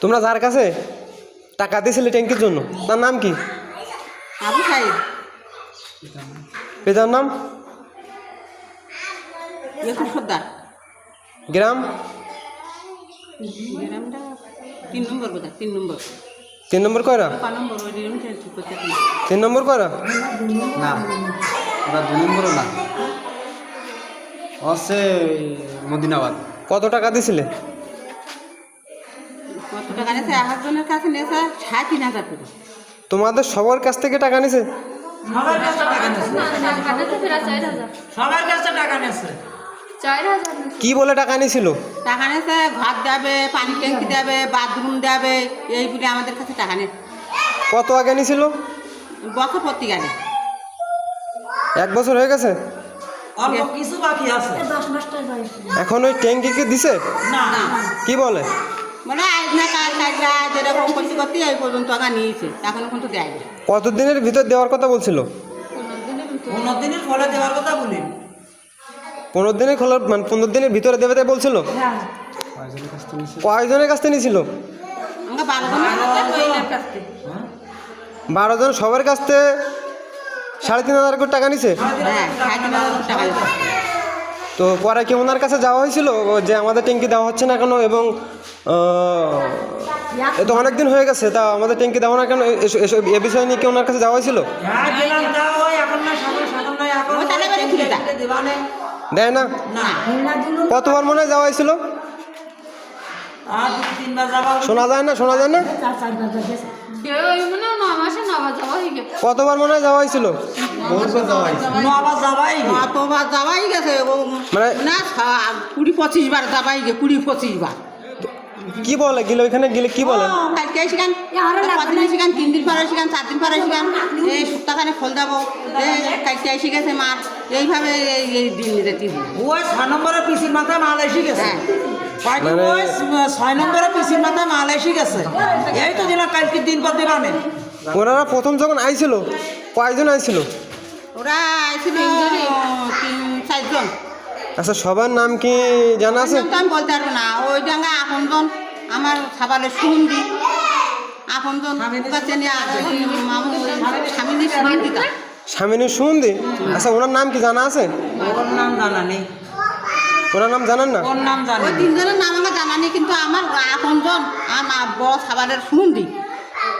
তোমরা যার কাছে টাকা দিয়েছিলে ট্যাঙ্কির জন্য তার নাম কি? আবু সাইদ। পিতার নাম? সর্দার। গ্রাম? গ্রামটা তিন নম্বর তিন নম্বর। তিন নম্বর কয়রা? নম্বর। তিন নম্বর কয়রা? না ওরা দু নম্বরও না। হচ্ছে মদিনাবাদ। কত টাকা দিছিলে? টাকা নিয়েছে একজনের কাছে নিয়েছে সাড়ে তিন হাজার করে। তোমাদের সবার কাছ থেকে টাকা নিছে? সবার কাছে টাকা নাকি? কি বলে টাকা নিছিল? টাকা নিয়েছে ঘর দেবে পানি ট্যাঙ্কি দেবে বাথরুম দেবে এই বলে আমাদের কাছে টাকা নিয়েছে কত আগে নিছিল? বছর প্রতি এক বছর হয়ে গেছে? কিছু বাকি আছে। এখন ওই ট্যাঙ্কি কি দিছে? না। কি বলে? না কাজ যেরকম করতে করতে এই পর্যন্ত টাকা নিয়েছে এখনও কিন্তু দেয়নি। কতদিনের ভিতর দেওয়ার কথা বলছিল? পনেরো দিনের ফলে দেওয়ার কথা বলি। পনেরো দিনের খোলা মানে পনেরো দিনের ভিতরে দেবে তাই বলছিল? কয়জনের কাছ থেকে নিছিল আমরা বারো জন সবার কাছ থেকে সাড়ে তিন হাজার করে টাকা নিছে? হ্যাঁ সাড়ে তিন হাজার করে টাকা দিয়েছে তো পরে কি ওনার কাছে যাওয়া হয়েছিল? যে আমাদের ট্যাঙ্কি দেওয়া হচ্ছে না কেন এবং এ তো অনেক দিন হয়ে গেছে তা আমাদের ট্যাঙ্কি দেওয়া না কেন? এস- এসব এ বিষয় নিয়ে কি ওনার কাছে যাওয়া হয়েছিল? হ্যাঁ হয় দাও। দেয় না? কতবার মনে হয় যাওয়া হয়েছিল? শোনা যায় না শোনা যায় না? কতবার মনে হয় যাওয়া হয়েছিল? মানে- কুড়ি পঁচিশ বার যাবাই গে কুড়ি পঁচিশ বার। কি বলে? গেলে ওইখানে গেলে কি বলে? ও, কালকে শিখান। কদিন শিখান? তিন দিন পরে শিখান চার দিন পরে শিখান। এই সপ্তাহখানে ফল দেবো। এই কালকে এসে গেছে মার। এইভাবে এই এই দিন। ওই ছয় নম্বরের পিসির মাথায় মাল এসে গেছে। হ্যাঁ। মানে- ওই ছয় নম্বরের পিসির মাথায় মাল এসে গেছে। এই তো দিন কালকে দিন পর দেবানে ওনারা প্রথম যখন আইছিল কয়জন আইছিল? ওরা আইছিল আচ্ছা সবার নাম কি জানা আছে? আমি বলতে পারব না। ওই ডাঙ্গা আপনজন আমার সাবালে সুন্দি আপনজন চেনে মামু স্বামী সুন্দিতা স্বামিনী সুন্দি আচ্ছা ওনার নাম কি জানা আছে? ওর নাম জানা নেই। ওনার নাম জানেন না? ওর নাম জানি ওই তিনজনের নাম আমার জানা নেই কিন্তু আমার আপনজন আমার বড় সাবালের সুন্দি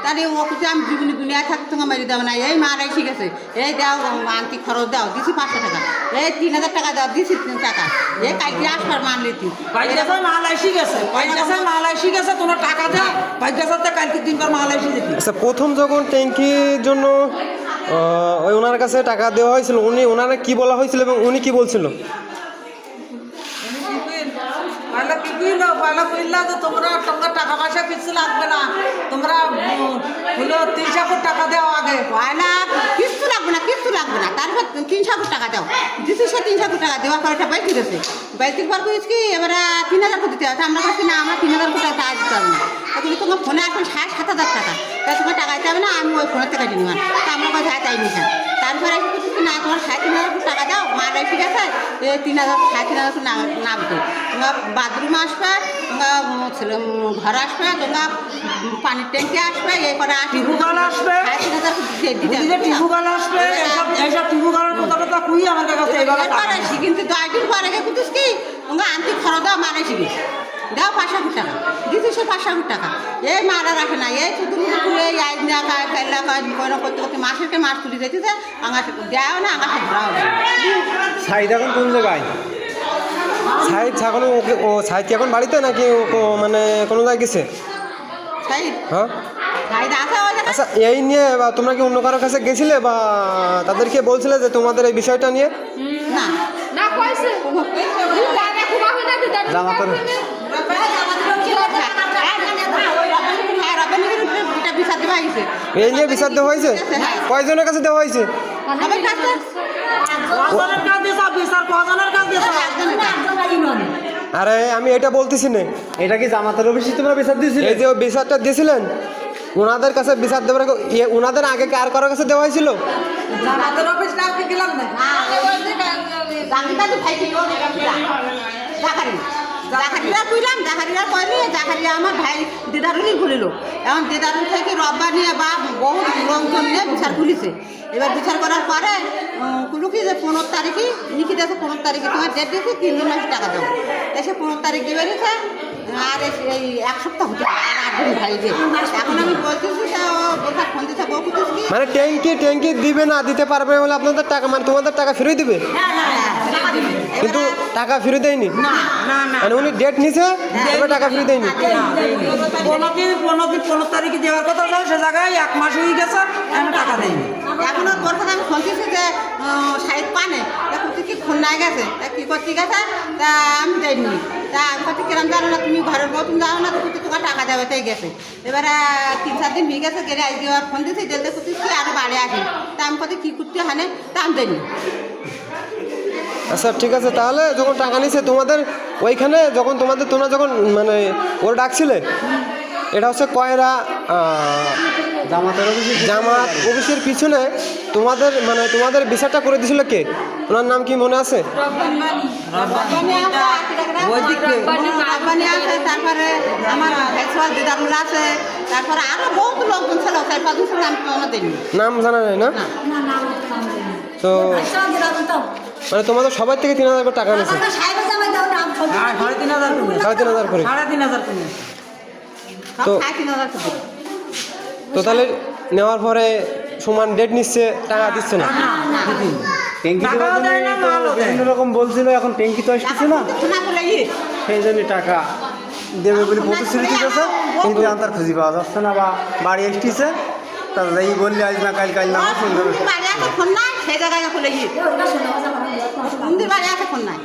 তাহলে ও কিছু আমি জীবনী দুনিয়ায় থাকতে তোমাকে মেরে দেবো না। এই মার এসে গেছে। এই দাও আন্টি খরচ দাও দিছি পাঁচশো টাকা। এই তিন হাজার টাকা দাও দিছি তিন টাকা এই কালকে আসবার মানলি তুই বাইকাছে মাল এসে গেছে। বাইকাছে মাল এসে গেছে তোমার টাকা দাও। বাইকাছে কালকে দিন পর মাল এসে যেতে আচ্ছা প্রথম যখন ট্যাঙ্কির জন্য ওই ওনার কাছে টাকা দেওয়া হয়েছিল উনি ওনারা কি বলা হয়েছিল এবং উনি কি বলছিল? পয়লা কি কইলো? পয়লা কইলা যে তোমরা তোমরা টাকা পয়সা কিছু লাগবে না। তোমরা হলো তিন ফুট টাকা দেও আগে। না, কিচ্ছু লাগবে না, কিচ্ছু লাগবে না। তারপর তিনশো কোটি টাকা দাও। দিতে সে তিনশো কোটি টাকা দেওয়ার পরে বাইক দিতেছে বাইকের পর কইস কি, এবারে তিন হাজার দিতে হবে আমরা কাছে না, আমরা তিন হাজার কোটি টাকা দিতে হবে না। তখন তোমার ফোনে এখন সাড়ে সাত হাজার টাকা। তা তোমার টাকা দিতে হবে না, আমি ওই ফোনের টাকা দিই তা আমরা কাছে হ্যাঁ তাই নিয়েছেন তারপরে এসে না তোমার সাড়ে তিন হাজার টাকা দাও। মার এসে গেছে এ তিন হাজার সাড়ে তিন হাজার কোটি না নামতো তোমার বাথরুম আসবে তোমার ছেলে ঘর আসবে তোমার পানির ট্যাঙ্কি আসবে এই করে আসবে। টিবুগাল আসবে। টিবুগাল আসবে এইসব এইসব টিবুগালের কথা কথা কুই আমাদের কাছে? কিন্তু দশ দিন পরে বুঝিস কি তোমরা আনতে খরচ দাও মারা শিখি দাও পাঁচশো কোটি টাকা। দিচ্ছি সে পাঁচশো কোটি টাকা। এই মারা রাখে না। এই শুধু এই আইন না খায় ফেললা খায় কোনো করতে করতে মাসেরকে মাছ তুলে যেতেছে আমার দেও না আমার ধরাও না। সাইদ এখন কোন জায়গায়? সাইদ এখন ওকে ও সাইদ কি এখন বাড়িতে নাকি ও মানে কোনো জায়গায় গেছে? তাই হ্যাঁ? আচ্ছা এই নিয়ে বা তোমরা কি অন্য কারোর কাছে গেছিলে বা তাদেরকে বলছিলে যে তোমাদের এই বিষয়টা নিয়ে? না। না কইছে। দাদা খুব আগে দাদা দাদা জামাতার- হ্যাঁ রবীন্দ্র এটা বিচার দেওয়া হয়েছে এই নিয়ে বিচার দেওয়া হয়েছে কয়জনের কাছে দেওয়া হয়েছে। আরে আমি এটা বলতেছি না এটা কি জামাতের অফিসে তোমরা বিচার দিয়েছিলে এই যে ও বিচারটা দিয়েছিলেন ওনাদের কাছে বিচার দেওয়ার আগে- ইয়ে, ওনাদের আগে কার আর কারোর কাছে দেওয়া হয়েছিল জামাতের অফিস না গেলাম না জাহারিরা কইলাম জাহারিরা কইলি জাহারিয়া আমার ভাই দিদারুলি খুলিল এখন দিদারুল থেকে রব্বা নিয়ে বা বহুত লোকজন নিয়ে বিচার খুলিছে। এবার বিচার করার পরে কুলু কি যে পনেরো তারিখে লিখি দিয়েছে পনেরো তারিখে তোমার ডেট দিয়েছে তিন দিন মাসে টাকা দেবো এসে পনেরো তারিখ দিয়ে বেরিয়েছে আর এস- এই এক সপ্তাহ হতে আর আট দিন ভাই যে। এখন আমি বলতেছি তা ফোন দিতে মানে ট্যাঙ্কি ট্যাঙ্কি দিবে না দিতে পারবে বলে আপনাদের টাকা মানে তোমাদের টাকা ফিরিয়ে দিবে। কিন্তু টাকা ফিরে দেয়নি? মানে উনি ডেট নিছে এবার টাকা ফিরে দেয়নি। পনেরো দিন পনেরো দিন পনেরো তারিখে দেওয়ার কথা ছিল সে জায়গায় এক মাস হয়ে গেছে এখন টাকা দেয়নি? এখন ওর কথা আমি শুনতেছি যে সাইড পানে কি গেছে। তা কি করতে গেছে? তা আমি যাইনি তা আমি করতে কিরম জানো না তুমি ঘরের বউ তুমি জানো না তোমার টাকা দেবে তাই গেছে। এবারে তিন চার দিন হয়ে গেছে গেলে আজকে আর ফোন দিয়েছি যেতে কুচি কি আরও বাড়ি আসি। তা আমি কি করতে হানে তা আমি যাইনি আচ্ছা ঠিক আছে তাহলে যখন টাকা নিছে তোমাদের ওইখানে যখন তোমাদের তোমরা যখন মানে ওরা ডাকছিলে এটা হচ্ছে কয়রা জামাতের অফিসে জামাত অফিসের পিছনে তোমাদের মানে তোমাদের বিচারটা করে দিছিল কে? ওনার নাম কি মনে আছে? তারপরে আমার আছে তারপরে আরও বহুত লোকজন ছিল চার পাঁচজন ছিল আমি কোনো দিইনি নাম জানা যায় না? তো মানে তোমাদের সবার থেকে তিন হাজার করে টাকা নিছে হ্যাঁ সাড়ে তিন হাজার করে। সাড়ে তিন হাজার করে তো-। তো তাহলে নেওয়ার পরে সমান ডেট নিচ্ছে টাকা দিচ্ছে না। ট্যাঙ্কি বিভিন্ন রকম বলছিল এখন ট্যাঙ্কি তো আসতেছে না। শোনা বলে ই সেই জন্য টাকা দেবে বলে প্রতিশ্রুতি দিতেছে কিন্তু আন্তার খুঁজি পাওয়া যাচ্ছে না বা বাড়ি আসতেছে। তা এই বললি আজ না কাল কাল না সুন্দর বাড়ি আছে ফোন নাই? সেই জায়গায় খুলে গিয়ে বাড়ি আছে ফোন নাই?